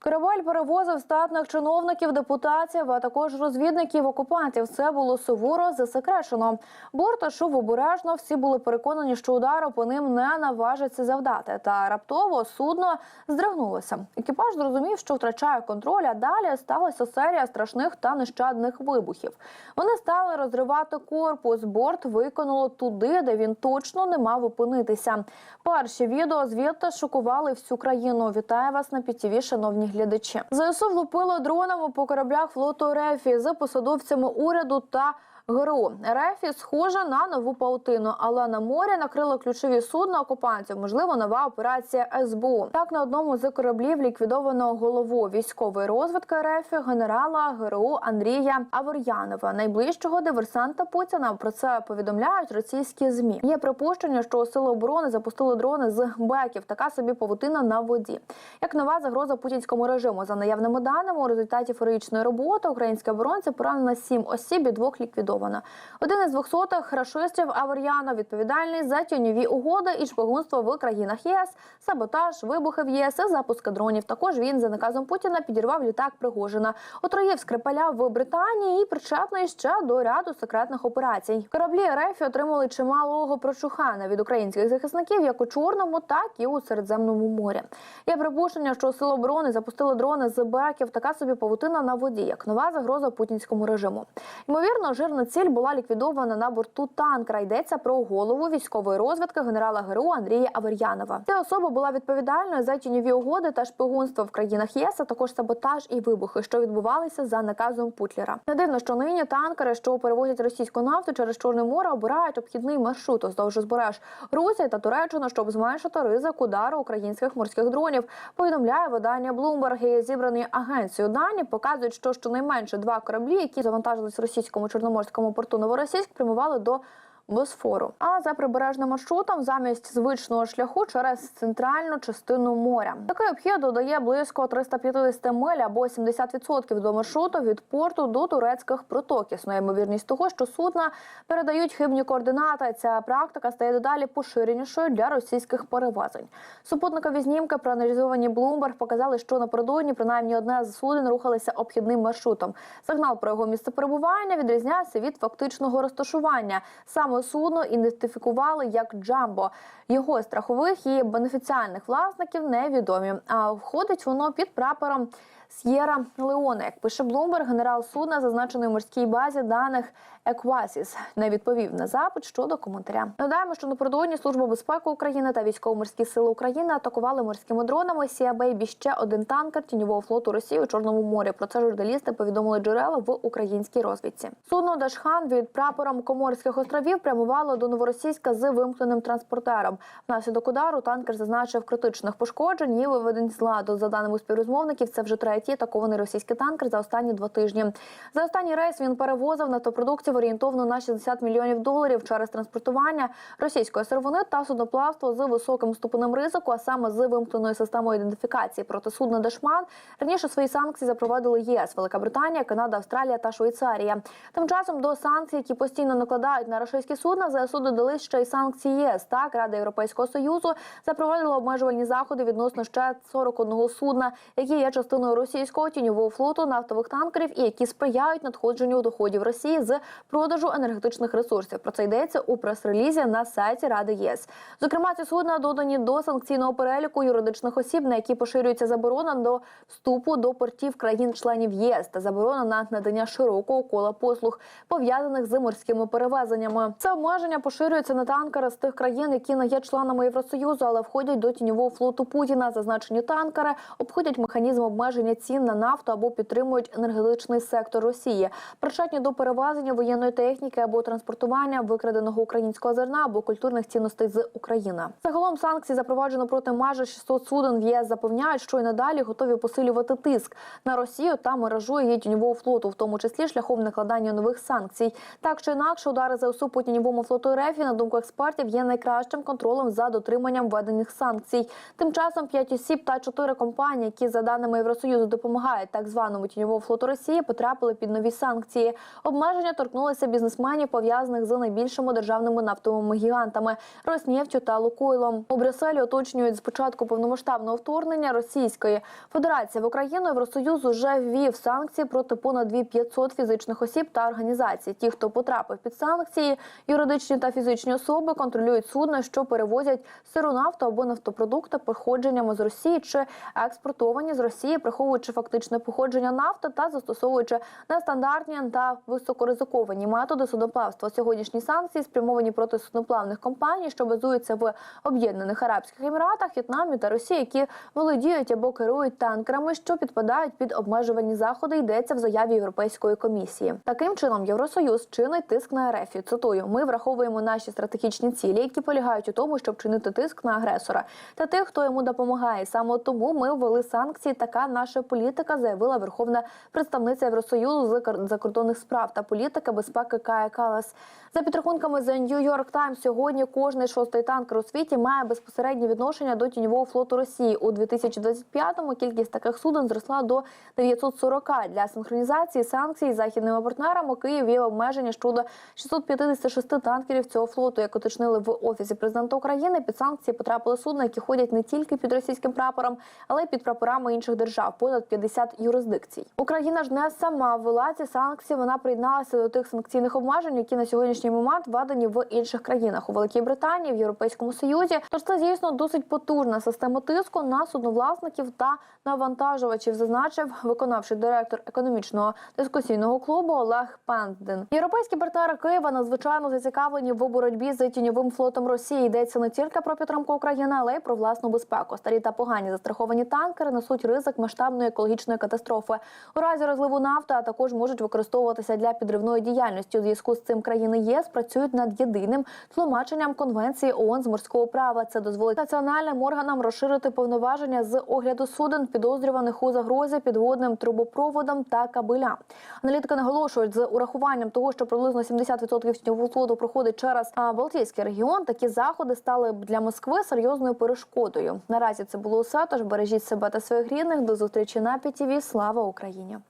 Корабель перевозив статних чиновників, депутатів, а також розвідників окупантів. Це було суворо засекречено. Борт йшов обережно. Всі були переконані, що удару по ним не наважиться завдати. Та раптово судно здригнулося. Екіпаж зрозумів, що втрачає контроль. А далі сталася серія страшних та нещадних вибухів. Вони стали розривати корпус. Борт виконало туди, де він точно не мав опинитися. Перші відео звідти шокували всю країну. Вітаю вас на ПІТІВІ, шановні глядачі. ЗСУ влупило дронами по кораблях флоту РЕФІ за посадовцями уряду та ГРУ. РЕФІ схожа на нову паутину, але на морі накрило ключові судна окупантів. Можливо, нова операція СБУ. Так на одному з кораблів ліквідовано голову військової розвідки РЕФІ генерала ГРУ Андрія Авор'янова, найближчого диверсанта Путіна. Про це повідомляють російські змі. Є припущення, що сили оборони запустили дрони з беків. Така собі павутина на воді. Як нова загроза путінському режиму за наявними даними у результаті фероїчної роботи українські оборонці поранено сім осіб і двох ліквідовано. Один із двохсотих рашистів Авер'яна відповідальний за тіньові угоди і шпигунство в країнах ЄС, саботаж, вибухи в ЄС і дронів. Також він за наказом Путіна підірвав літак Пригожина, отруїв Скрипаля в Британії і причетний ще до ряду секретних операцій. Кораблі РФ отримали чималого прочухана від українських захисників як у Чорному, так і у Середземному морі. Є припущення, що сили оборони запустили дрони з беків. Така собі павутина на воді, як нова загроза путінському режиму. Ймовірно, жирна ціль була ліквідована на борту танкера. Йдеться про голову військової розвідки генерала ГРУ Андрія Авер'янова. Ця особа була відповідальною за тіньові угоди та шпигунство в країнах ЄС, а також саботаж і вибухи, що відбувалися за наказом Путлера. Не дивно, що нині танкери, що перевозять російську нафту через Чорне море, обирають обхідний маршрут уздовж узбереж Русі та Туреччини, щоб зменшити ризик удару українських морських дронів. Повідомляє видання Bloomberg зібрані агенцією дані показують, що щонайменше два кораблі, які завантажились в російському чорноморському порту. Новоросійськ, прямували до Босфору. А за прибережним маршрутом замість звичного шляху через центральну частину моря. Такий обхід додає близько 350 миль або 70% до маршруту від порту до турецьких проток. Існує ймовірність того, що судна передають хибні координати. Ця практика стає дедалі поширенішою для російських перевезень. Супутникові знімки, проаналізовані Bloomberg, показали, що напередодні принаймні одне з суден рухалися обхідним маршрутом. Сигнал про його місце перебування відрізняється від фактичного розташування. Саме судно ідентифікували як Джамбо. Його страхових і бенефіціальних власників невідомі. А входить воно під прапором С'єра Леоне. Як пише Bloomberg, генерал судна, зазначений у морській базі даних Еквасіс, не відповів на запит щодо коментаря. Нагадаємо, що напередодні служба безпеки України та військово-морські сили України атакували морськими дронами Сія Бейбі ще один танкер тіньового флоту Росії у Чорному морі. Про це журналісти повідомили джерела в українській розвідці. Судно Дашхан від прапором Коморських островів прямувало до Новоросійська з вимкненим транспортером. Внаслідок удару танкер зазначив критичних пошкоджень і виведень з ладу. За даними співрозмовників, це вже третій атакований російський танкер за останні два тижні. За останній рейс він перевозив нафтопродуктів орієнтовно на 60 мільйонів доларів через транспортування російської сировини та судноплавство з високим ступенем ризику, а саме з вимкненою системою ідентифікації проти судна Дешман. Раніше свої санкції запровадили ЄС, Велика Британія, Канада, Австралія та Швейцарія. Тим часом до санкцій, які постійно накладають на російські судна, ЗСУ додали ще й санкції ЄС. Так Рада Європейського союзу запровадила обмежувальні заходи відносно ще 41 судна, які є частиною російського тіньового флоту нафтових танкерів і які сприяють надходженню доходів Росії з продажу енергетичних ресурсів. Про це йдеться у прес-релізі на сайті Ради ЄС. Зокрема, ці судна додані до санкційного переліку юридичних осіб, на які поширюється заборона до вступу до портів країн-членів ЄС та заборона на надання широкого кола послуг пов'язаних з морськими перевезеннями. Це обмеження поширюється на танкери з тих країн, які не є членами Євросоюзу, але входять до тіньового флоту Путіна. Зазначені танкери обходять механізм обмеження цін на нафту або підтримують енергетичний сектор Росії, причетні до перевезення воєнної техніки або транспортування викраденого українського зерна або культурних цінностей з України. Загалом санкції запроваджено проти майже 600 суден в ЄС запевняють, що й надалі готові посилювати тиск на Росію та мережу її тіньового флоту, в тому числі шляхом накладання нових санкцій. Так чи інакше, удари ЗСУ по тіньовому флоту РФ, на думку експертів, є найкращим контролем за дотриманням введених санкцій. Тим часом 5 осіб та 4 компанії, які за даними Євросоюзу допомагають так званому тіньовому флоту Росії, потрапили під нові санкції. Обмеження торкнулися бізнесменів, пов'язаних з найбільшими державними нафтовими гігантами Роснефтю та Лукойлом. У Брюсселі уточнюють з початку повномасштабного вторгнення Російської Федерації в Україну Євросоюз уже ввів санкції проти понад 2500 фізичних осіб та організацій. Ті, хто потрапив під санкції, юридичні та фізичні особи контролюють судна, що перевозять сиру нафту або нафтопродукти походженнями з Росії чи експортовані з Росії, приховуючи фактичне походження нафти та застосовуючи нестандартні та високоризиковані методи судоплавства. Сьогоднішні санкції спрямовані проти судноплавних компаній, що базуються в Об'єднаних Арабських Еміратах, В'єтнамі та Росії, які володіють або керують танкерами, що підпадають під обмежувальні заходи. Йдеться в заяві Європейської комісії. Таким чином, Євросоюз чинить тиск на РФ. Цитую, ми враховуємо наші стратегічні цілі, які полягають у тому, щоб чинити тиск на агресора та тих, хто йому допомагає. Саме тому ми ввели санкції. Така наша політика заявила Верховна представниця Євросоюзу з закордонних справ та політики безпеки Кая Калас. За підрахунками The New York Times, сьогодні кожний шостий танкер у світі має безпосереднє відношення до тіньового флоту Росії. У 2025-му кількість таких суден зросла до 940. Для синхронізації санкцій з західними партнерами Київ є обмеження щодо 656 танкерів цього флоту. Як уточнили в офісі президента України, під санкції потрапили судна, які ходять не тільки під російським прапором, але й під прапорами інших держав. Понад 50 юрисдикцій. Україна ж не сама ввела ці санкції. Вона приєдналася до тих санкційних обмежень, які на сьогоднішній момент введені в інших країнах у Великій Британії, в Європейському Союзі. Тож це дійсно досить потужна система тиску на судновласників та навантажувачів, зазначив виконавчий директор економічного дискусійного клубу Олег Пендин. Європейські партнери Києва надзвичайно зацікавлені в боротьбі з тіньовим флотом Росії. Йдеться не тільки про підтримку України, але й про власну безпеку. Старі та погані застраховані танкери несуть ризик масштабної екологічної катастрофи. У разі розливу нафти, а також можуть використовуватися для підривної діяльності. У зв'язку з цим країни ЄС працюють над єдиним тлумаченням конвенції ООН з морського права. Це дозволить національним органам розширити повноваження з огляду суден, підозрюваних у загрозі підводним трубопроводам та кабелям. Аналітики наголошують, з урахуванням того, що приблизно 70% тіньового флоту проходить через Балтійський регіон. Такі заходи стали для Москви серйозною перешкодою. Наразі це було все. Тож бережіть себе та своїх рідних. До зустрічі на ПІТІВІ. Слава Україні!